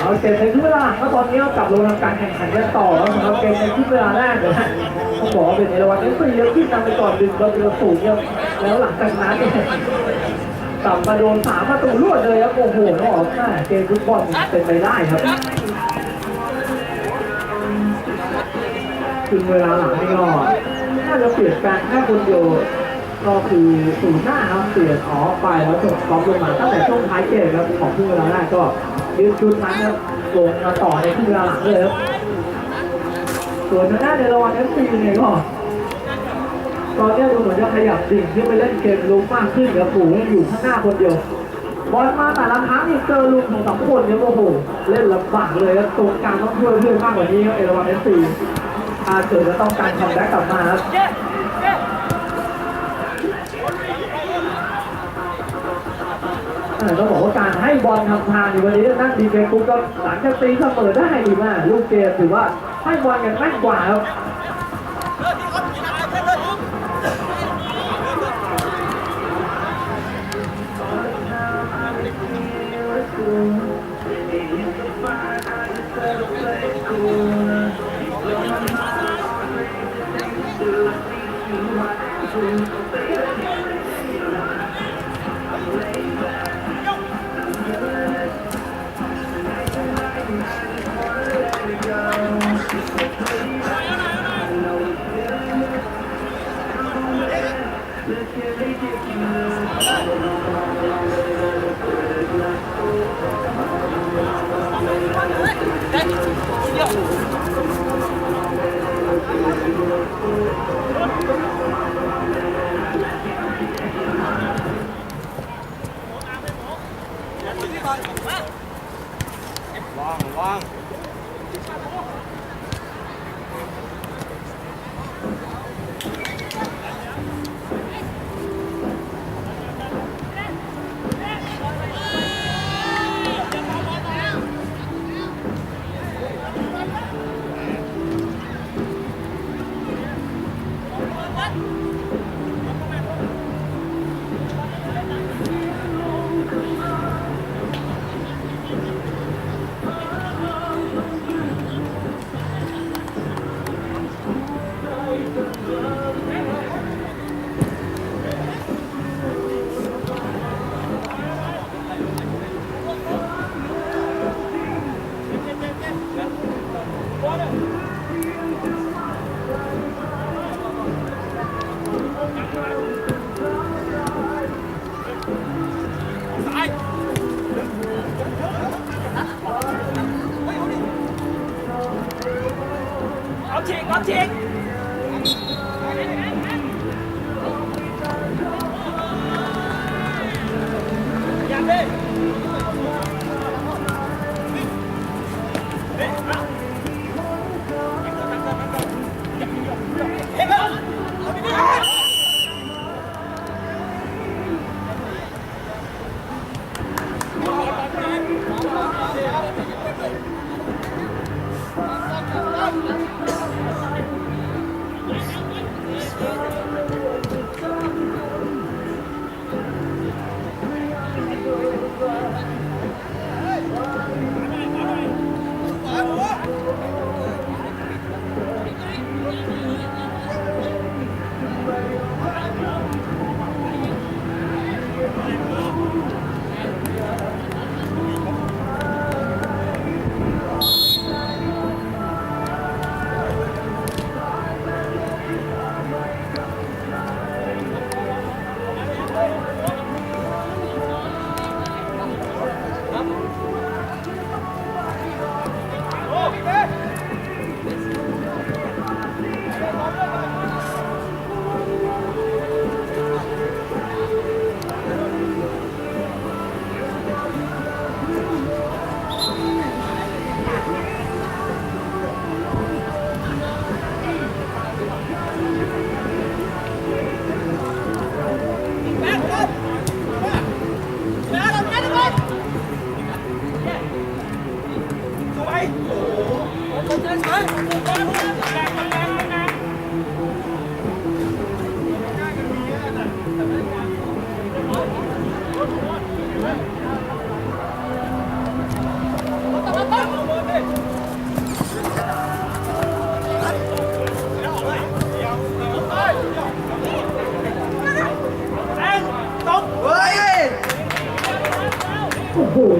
เอาเกมในครึ่งเวลาก็ตอนนี้ก็กลับลงทำการแข่งขันกันต่อแล้วสำหรับเกมในครึ่งเวลาแรกเลยนะต้องบอกว่าเป็นเอราวันเอฟซีเยอะขึ้นนำไปก่อนดึงประตูสูงเยอะแล้วหลังจากนั้นเนี่ยกลับมาโดนสามประตูรวดเลยครับโอ้โหต้องบอกว่าเกมฟุตบอลเป็นไปได้ครับครึ่งเวลาหลังนี่ก็น่าจะเปลี่ยนแปลงแค่คนเดียวก็คือศูนย์หน้าครับเปลี่ยนออกไปแล้วจบกอล์ฟลงมาตั้งแต่ช่วงท้ายเกมครับของครึ่งเวลาแรกก็ ยืนชุดนั้นครับลงมาต่อในครึ่งเวลาหลังเลยครับส่วนทางด้านในระว่างเอฟซีเนี่ยก็ตอนนี้ดูเหมือนจะขยับดิ่งขึ้นไปเล่นเกมลุกมากขึ้นครับปู่ยังอยู่ข้างหน้าคนเดียวบอลมาแต่ละครั้งนี่เจอลุงของสองคนเนี่ยโอ้โหเล่นลำบากเลยครับตรงกลางต้องช่วยเพื่อนมากกว่านี้ครับเอราวันเอฟซีถ้าเกิดจะต้องการคัมแบ็กกลับมาครับ ต้าบอกว่าการให้บอลทำทางอยู่วันนี้นั่งดีเจปุ๊ก็หลังจากตีเสมอได้ดีมากลูกเกมถือว่าให้บอลกันแม่นกว่าครับ Long, long.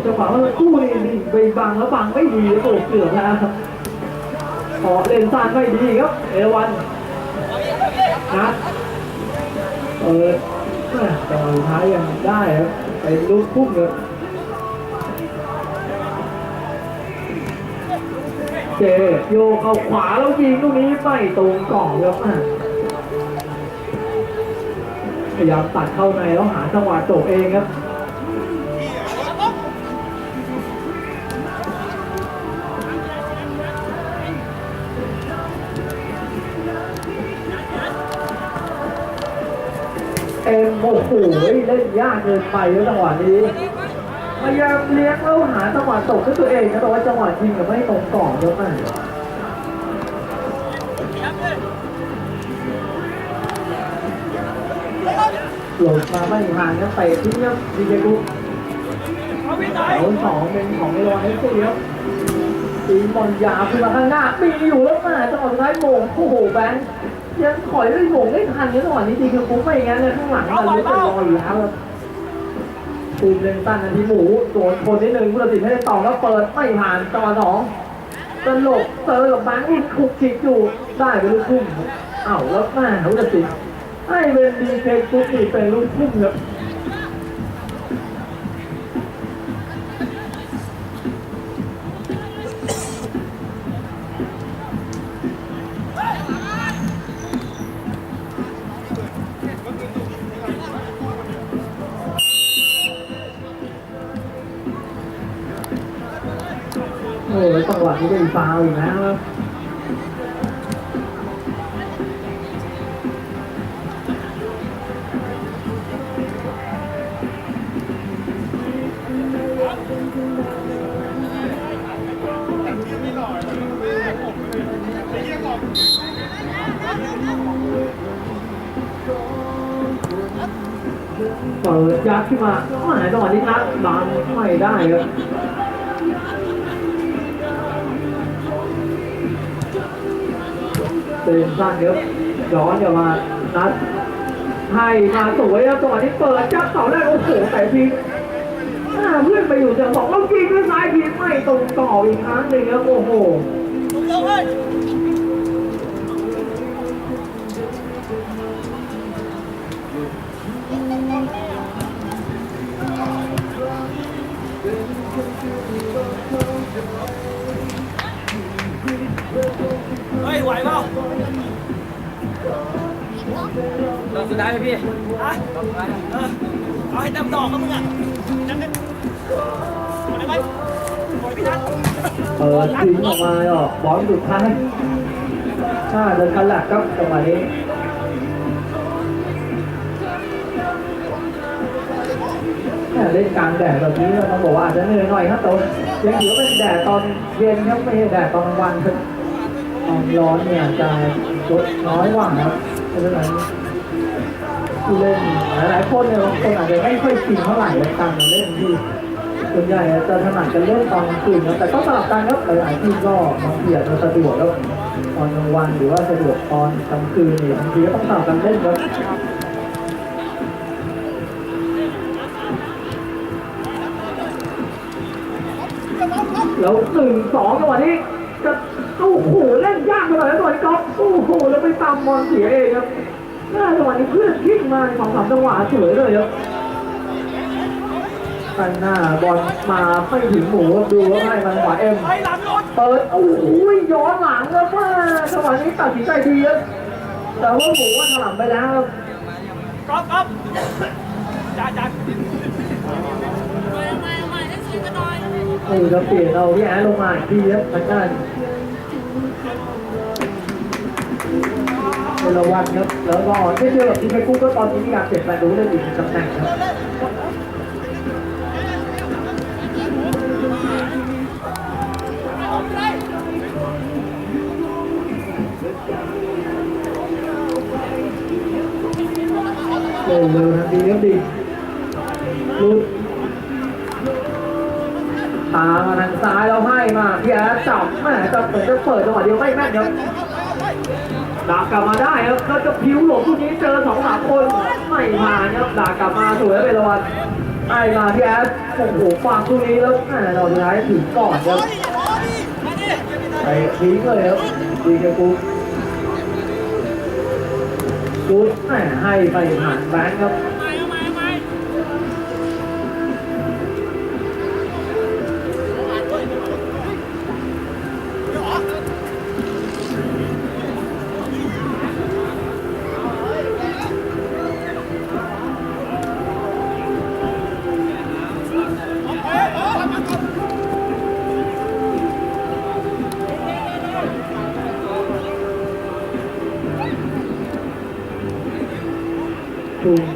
จังหวะว่ากู้นี่ไปบังแล้วบังไม่ดีโอ้เกือบแล้วขอเล่นสั้นไม่ดีครับ เอราวันนัดเปิดแม่แต่ว่าสุดท้ายยังได้ครับเป็นลูกพุ่งเลยเจโยเข้าขวาแล้วยิงลูกนี้ไม่ตรงกล่องครับอะพยายามตัดเข้าในแล้วหาจังหวะจบเองครับ เอ็มโอ้โหเล่นยากเกินไปแล้วจังหวะนี้พยายามเลี้ยงแล้วหาจังหวะตกด้วยตัวเองนะแต่ว่าจังหวะยิงก็ไม่ตรงกรอบเยอะมากหลบมาไม่ห่างนะเตะทิ้งครับดีเจกุ๊กเสาสองเป็นของเอรอนเอฟซีครับตีบอลยาวขึ้นมาข้างหน้ามีอยู่แล้วมาจังหวะสุดท้ายโมงโอ้โหแบงค์ ยังถอยได้โมงได้ทันเนี่ยจังหวะนี้ดีคือปุ๊บไปอย่างนั้นเลยข้างหลังมันรู้สึกรออยู่แล้วครับตูมเลนตันนาทีหมูโดนคนนิดนึงผู้ตัดสินไม่ได้ต่อแล้วเปิดไม่ผ่านจอหวะสองตลกเซอร์กับแบงค์อุ้นคุกคิกอยู่ได้เป็นลูกทุ่มอ้าแล้วแม่ผู้ตัดสินให้เป็นดีเคกุ๊กนี่เป็นลูกทุ่มครับ อ้ยจังหวะนี้เป็นฟาวอีกนะครับเปิดยัดขึ้นมาหมจังหวะนี้นัดดันไม่ได้ครับ เดินสั้นเดี๋ยวย้อนเดี๋ยวมานัดให้มาสวยแล้วจังหวะนี้เปิดจับเสาแรกโอ้โหแต่พีอ่าเพื่อนไปอยู่จังสองแล้วยิงด้วยซ้ายพีไม่ตรงต่ออีกครั้งหนึ่งครับโอ้โหเฮ้ยไหวเปล่า สุดท้ายไหมพี่อะดอกสุดท้ายเออเอาให้เต็มดอกครับมึงอะจังกันหมดได้ไหมหมดพี่ทัศน์เปิดทิ้งออกมาออกบอลสุดท้ายถ้าเดินคันหลักครับจังหวะนี้แม่เล่นกลางแดดแบบนี้เราต้องบอกว่าอาจจะเหนื่อยหน่อยครับแต่ว่ายังถือว่าเป็นแดดตอนเย็นครับไม่ใช่แดดตอนกลางวันครับความร้อนเนี่ยจะลดน้อยกว่าครับเพราะฉะนั้น ผู้เล่นหลายๆคนเนี่ยบางคนอาจจะไม่ค่อยชินเท่าไหร่กับการเล่นที่ส่วนใหญ่จะถนัดกันเล่นตอนกลางคืนนะแต่ก็สลับกันครับหลายๆทีมก็บางทีอาจจะสะดวกแล้วตอนกลางวันหรือว่าสะดวกตอนกลางคืนเนี่ยบางทีก็ต้องสลับกันเล่นครับแล้วหนึ่งสองจังหวะนี้จะโอ้โหเล่นยากไปหน่อยแล้วจังหวนี้ก๊อฟโอ้โหแล้วไปตามบอลเสียเองครับ หน้าจังหวะนี้เพื่อนทิ้งมาสองสามจังหวะสวยเลยครับตันหน้าบอลมาไม่ถึงหมูดูว่าให้มันขวาเอ็มไอ้หลังรถเปิดโอ้โหย้อนหลังแล้วว่าจังหวะนี้ตัดสินใจดีครับแต่ว่าหมูว่าถลำไปแล้วครับก๊อฟก๊อฟจ้าจ้าโอ้ยจะเปลี่ยนเอาพี่แอนลงมาอีกทีครับทางด้าน เราวันครับแล้วก็เช่นเดียวกับทีมไปกุ้ก็ตอนนี้มีการเปลี่ยนแปลงดูเล่นอีกหนึ่งตำแหน่งครับเร็วเร็วทันทีครับดีลุดตามาทางซ้ายเราให้มาพี่แอดจับแม่จะเปิดจะเปิดจังหวะเดียวไม่แม่นครับ ดักกลับมาได้ครับแล้วจะผิวหลบทุกนี้เจอสองสามคนไม่มาครับดักกลับมาสวยแล้วเป็นรางวัลไอ้มาพี่แอสโอ้โหฟังทุกนี้แล้วแหมเราสุดท้ถึงก่อนครับไปทิ้งเลยครับดีเจกุ๊กกุ๊กแหมให้ไปผ่านแบงค์ครับ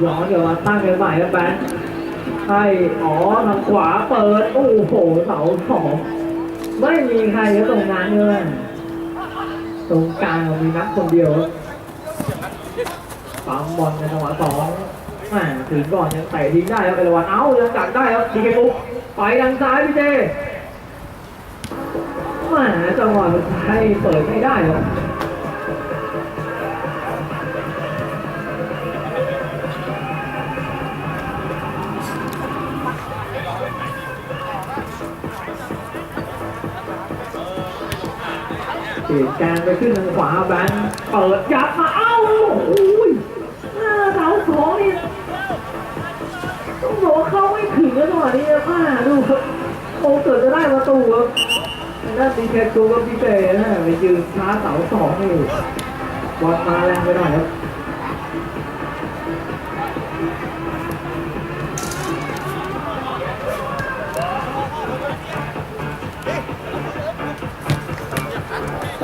ย้อนเดี๋ยวมาตั้งกันใหม่ครับแบงค์ให้อ๋อทางขวาเปิด โอ้โหเสาสองไม่มีใครก็ตรงนั้นเลยตรงกลางมีนักคนเดียวครับปั๊มบอลในจังหวะสองแหมถึงก่อนยังเตะทิ้งได้ครับเป็นวันเอ้ายังกัดได้ครับดีเกปุ๊กไปทางซ้ายพี่เจแหมจังหวะสุดท้ายเปิดไม่ได้ครับ ปลี่ยนแกนไปขึ้นทางขวาแบงเปิดยัดมาเอ้าโอ้ยหน้าเสาสองนี่ต้องบอกว่าเข้าไม่ถึงแล้วจังหวะนี้ป้าดูครับโอ้เกิดจะได้ประตูครับด้านดีแคตูกับพี่เป้นะไปยืนช้าเสาสองนี่บอลมาแรงไปหน่อยครับ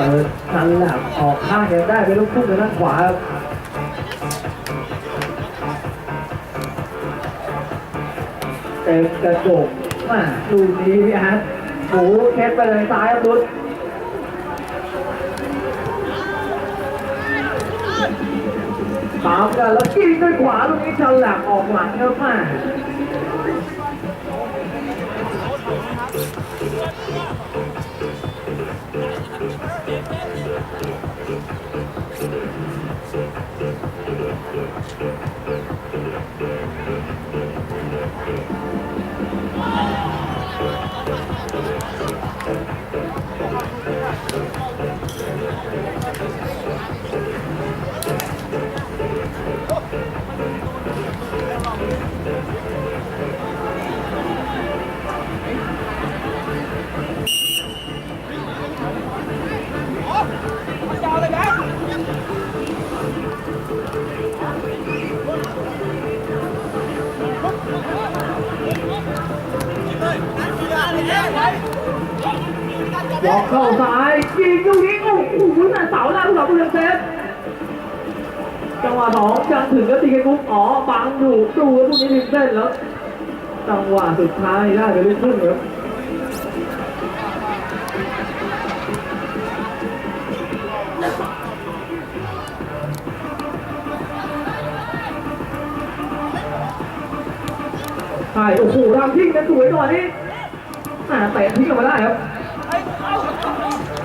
เปิดทันแหลบออกข้างยังได้ไปลูกพุ่งทางด้านขวาครับเต็มกระจกมาลูกนี้พี่อาร์ตหมูเคสไปเลยซ้ายครับดุดตามกันแล้วกินด้วยขวาตรงนี้ฉลับออกหลังครับมา บอกเข้าซ้ายยิงลูกนี้โอ้โหแต่เสาหน้าผู้สาวผู้เล่นเซฟจังหวะสองยังถึงก็ตีกันปุ๊บอ๋อบังอยู่ดูแล้วพวกนี้ริมเส้นแล้วจังหวะสุดท้ายได้ไปลูกครึ่งครับใช่โอ้โหทำทิ้งกันสวยหน่อยนี่ อ่าเตะทิ้งออกมาได้ครับ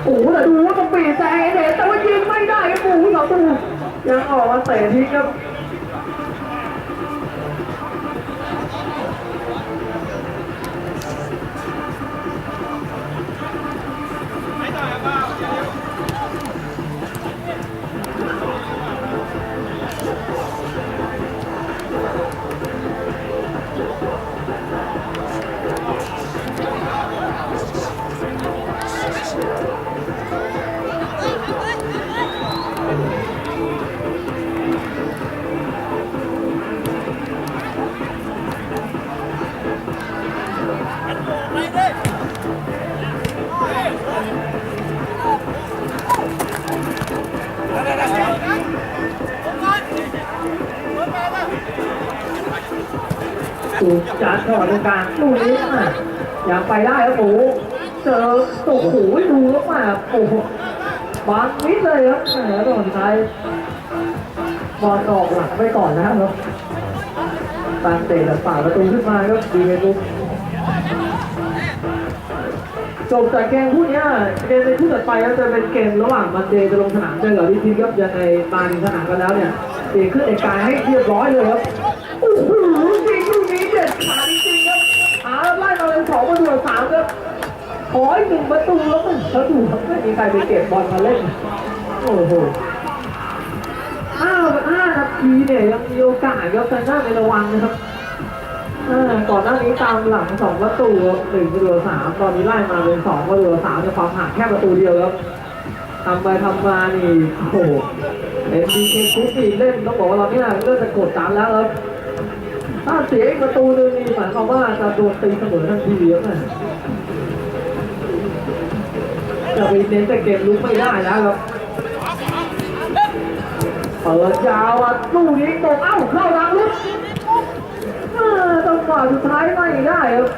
โอ้โหแต่ดูว่าต้องปีแซงเด็แต่ว่ายิงไม่ได้ครับโอ้โหสองตูยังออกมาเตะทิ้งครับ กจัดเข้ามาตรงกลางลูนี้อะยังไปได้ครับโอ้เจอโอ้โหดูแล้วมาโอ้โหบอลมิดเลยครับแหมตอนท้ายบอลออกหลังไปก่อนนะครับตามเตะแต่ฝ่าประตูขึ้นมาก็ดีเลยลูกจบจากเกมคู่นี้เกมในคู่ต่อไปก็จะเป็นเกมระหว่างมันเดย์จะลงสนามเจอกับลิทินครับยังไงมาในสนามกันแล้วเนี่ยเตะขึ้นเอกกายให้เรียบร้อยเลยครับโอ้โหจริงลูกนี้เด็ดขาดจ หนึ่งประตูแล้วมันแล้วดูครับไม่มีใครไปเก็บบอลมาเล่น โอ้โหห้าห้านาทีเนี่ยยังมีโอกาสครับทางด้าในระวังนะครับก่อนหน้านี้ตามหลังสองประตูหนึ่งประตูต่อสามตอนนี้ไล่มาเป็นสองประตูต่อสามในความห่างแค่ประตูเดียวครับทำไปทำมานี่โอ้โหเอ็นดีเคคุกนี่เล่นต้องบอกว่าเราเนี่ยเริ่มจะกดดันแล้วครับถ้าเสียอีกประตูนึงนี่หมายความว่าจะโดนตีเสมอทันทีครับเนี่ย จะไปเน้นแต่เกมลุกไม่ได้แล้วครับเปิดยาวอะลูกนี้ตกเอ้าเข้าทางลึกเออจังหวะสุดท้ายไม่ได้ครับ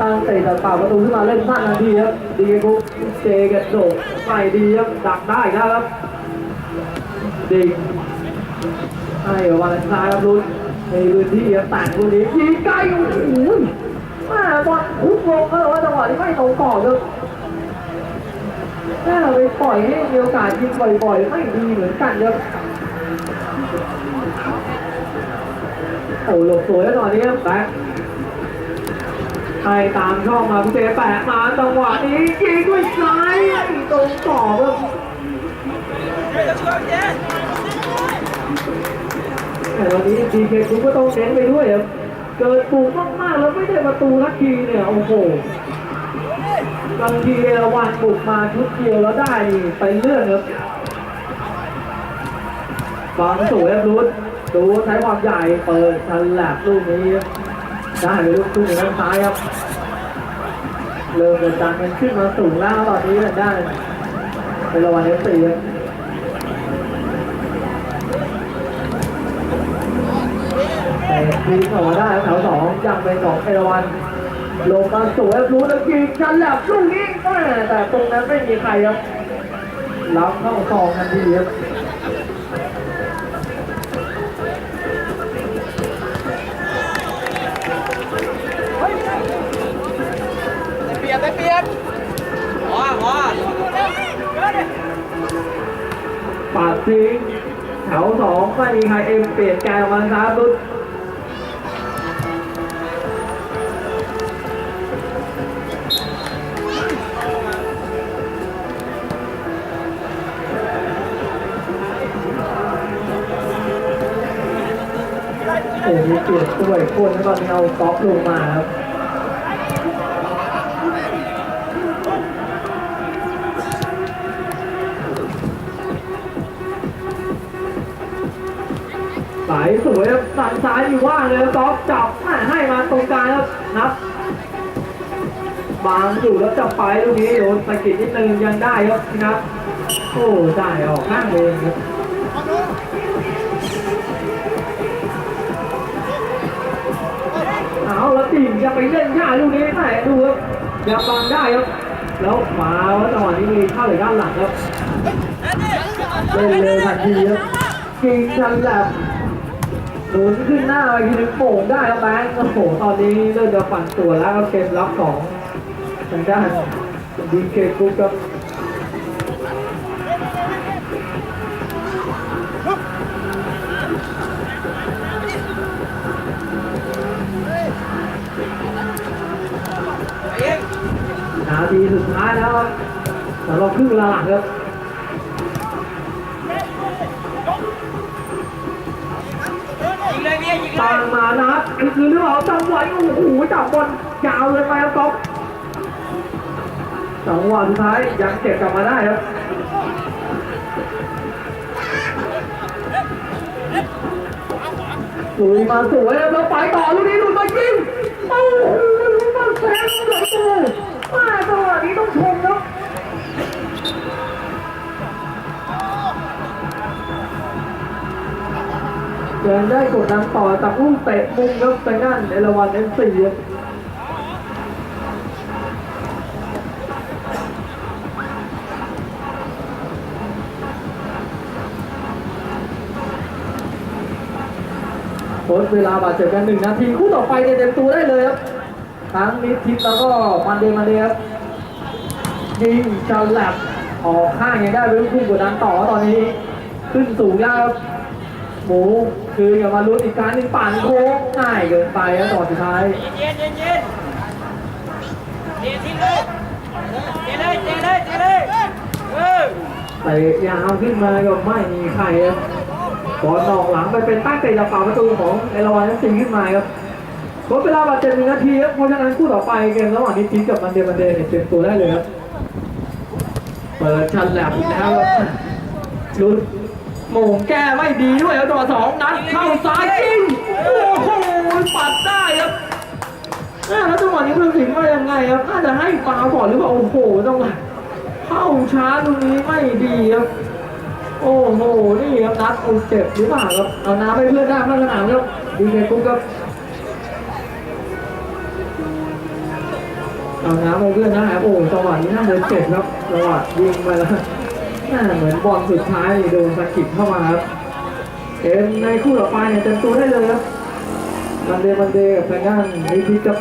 ตั้งเตะแต่ป่าประตูขึ้นมาเล่นสั้นนาทีครับดีกุ๊กเจกันโดดไม่ดีครับดักได้ครับดิงให้วันอังคารครับลุ้นในพื้นที่แต่งลูกนี้ยิงไกลโอ้โหแม่บอลคุกลงก็แต่ว่าจังหวะที่ไม่ตรงก่อนครับ ถ้าเราไปปล่อยให้มีโอกาสยิงบ่อยๆ ไม่ดีเหมือนกันครับโอ้หลบสวยแล้วตอนนี้แบ็คให้ตามช่องมาพิเศษแปะมาจังหวะนี้ยิงด้วยซ้ายตรงต่อครับเฮ้ยจะช่วยเจ๊แต่วันนี้ดีเคคุณก็ต้องเน้นไปด้วยครับ เกิดปลูกมากๆแล้วไม่ได้ประตูทักทีเนี่ย โอ้โห บางทีเอราวันบุกมาชุดเดียวแล้วได้ไปเลื่อนครับฟังสวยครับรุดดูใช้ความใหญ่เปิดฉลับลูกนี้ครับได้ลูกทุ่งด้านซ้ายครับเริ่มจะดันกันขึ้นมาสูงแล้วตอนนี้ได้เป็นรางวัลเอฟซีครับแต่ทีมออได้แถวสองยังเป็นของเอราวัน ลงมาสวยรับรู้แล้วยิงฉลับลูกนี้แม่แต่ตรงนั้นไม่มีใครครับรับเข้าซองทันทีครับเปรียบได้เปรียบพอพอปาดทิ้งแถวสองไม่มีใครเอ็มเปลี่ยนแกนมาครับรุด เปลี่ยนตัวอีกคนแล้วตอนนี้เอาก๊อฟลงมาครับสายสวยครับสันซ้ายอยู่ว่างเลยก๊อฟจับแม่ให้มาตรงกลางครับนับบางอยู่แล้วจับไปลูกนี้โดนสะกิดนิดนึงยังได้ครับนะครับโอ้ได้ออกข้างเลยครับ จะไปเล่นหน้าลูกนี้แม่ดูครับยังบังได้ครับแล้วมาว่าจังหวะนี้มีเข้าเลยด้านหลังครับเล่นเลยทันทีครับกิงชันแลบหนุนขึ้นหน้าไปทีนึงโป่งได้แล้วแบงค์โอ้โหตอนนี้เริ่มจะฝันตัวแล้วครับเกมรับสองทางด้านดีเคกุ๊กครับ ทีสุดท้ายแล้วครับสำหรับครึ่งเวลาหลังครับยิงเลยพี่ยิงเลตามมานะคือคือหรือเปล่าจังหวะโอ้โหจับบอลยาวเลยไปครับก๊อฟจังหวะสุดท้ายยังเก็บกลับมาได้ครับลุยมาสวยแล้วไปต่อลูกนี้หลุดมายิงโอ้โหมันแซงเลยตัว มาจังหวะนี้ต้องชมครับยังได้กดดันต่อจากลูกเตะมุมครับไปนั่นเอราวันเอฟซีครับโค้ชเวลาบาดเจ็บกันหนึ่งนาทีคู่ต่อไปเนี่ยเต็มตัวได้เลยครับ ทั้งนิดทิพย์แล้วก็มันเดมาเดียครับยิงชาแลบออกข้างยังได้เป็นคู่กดดันต่อตอนนี้ ขึ้นสูงยากครับหมูคืออย่ามาลุ้นอีกการหนึ่งปั่นโค้งง่ายเกินไปครับต่อสุดท้ายเย็นเย็นเย็นเจทิ้งเลยเจเลยเจเลยเจเลยเออเตะยาวขึ้นมาก็ไม่มีใครครับบอลออกหลังไปเป็นตั้งเตะจากฝั่งประตูของเอราวันสิงห์ขึ้นมาครับ ทดเวลาบาดเจ็บหนึ่งนาทีครับเพราะฉะนั้นคู่ต่อไปเกมระหว่างนี้ทีมกับมันเดมันเดเนี่ยเตรียมตัวได้เลยครับเปิดชันแหลบอีกแล้วครับลุดโมงแก้ไม่ดีด้วยครับตัวสองนัดเข้าซ้ายจริงโอ้โหปัดได้ครับอ่าแล้วจังหวะนี้เพื่อนสิงห์ว่ายังไงครับน่าจะให้ฟาวล์ก่อนหรือเปล่าโอ้โหต้องเข้าช้าตรงนี้ไม่ดีครับโอ้โหนี่ครับนัดคงเจ็บหรือเปล่าครับเอาน้ำให้เพื่อนได้ข้างสนามครับดีเจกุ๊กครับ เอาน้ำไปเพื่อนนะครับโอ้จังหวะนี้น่าจะเจ็บครับจังหวะยิงไปแล้วน่าเหมือนบอลสุดท้ายโดนสะกิดเข้ามาครับเกมในคู่ต่อไปเนี่ยเต็มตัวได้เลยครับมันเดมันเดกับทางด้านมีพิกับ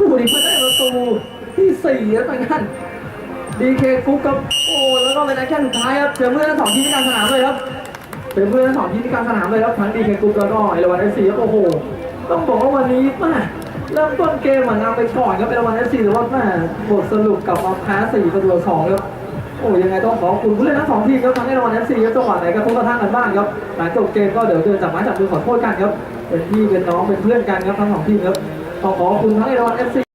วะเมื่อสักครู่นี้มาได้ประตูที่สี่แล้วทางด้านดีเคกุ๊กครับโอ้แล้วก็เป็นนักแข่งสุดท้ายครับเจอเพื่อนทั้งสองทีมที่กลางสนามเลยครับเจอเพื่อนทั้งสองทีมที่กลางสนามเลยครับทั้งดีเคกุ๊กแล้วก็เอราวันเอฟซีครับโอ้โหต้องบอกว่าวันนี้แม่เริ่มต้นเกมเหมือนนำไปก่อนครับเอราวันเอฟซีแต่ว่าแม่บทสรุปกลับมาแพ้สี่ประตูต่อสองครับโอ้ยังไงต้องขอบคุณผู้เล่นทั้งสองทีมครับทั้งเอราวันเอฟซีครับจังหวะไหนกระทบกระทั่งกันบ้างครับหลังจบเกมก็เดี๋ยวเดินจับไม้จับมือขอโทษกันครับเป็นพี่เป็นน้องเป็นเพื่อนกันครับทั้งสองทีมครับ ขอขอบคุณทั้งไอรอนเอฟซี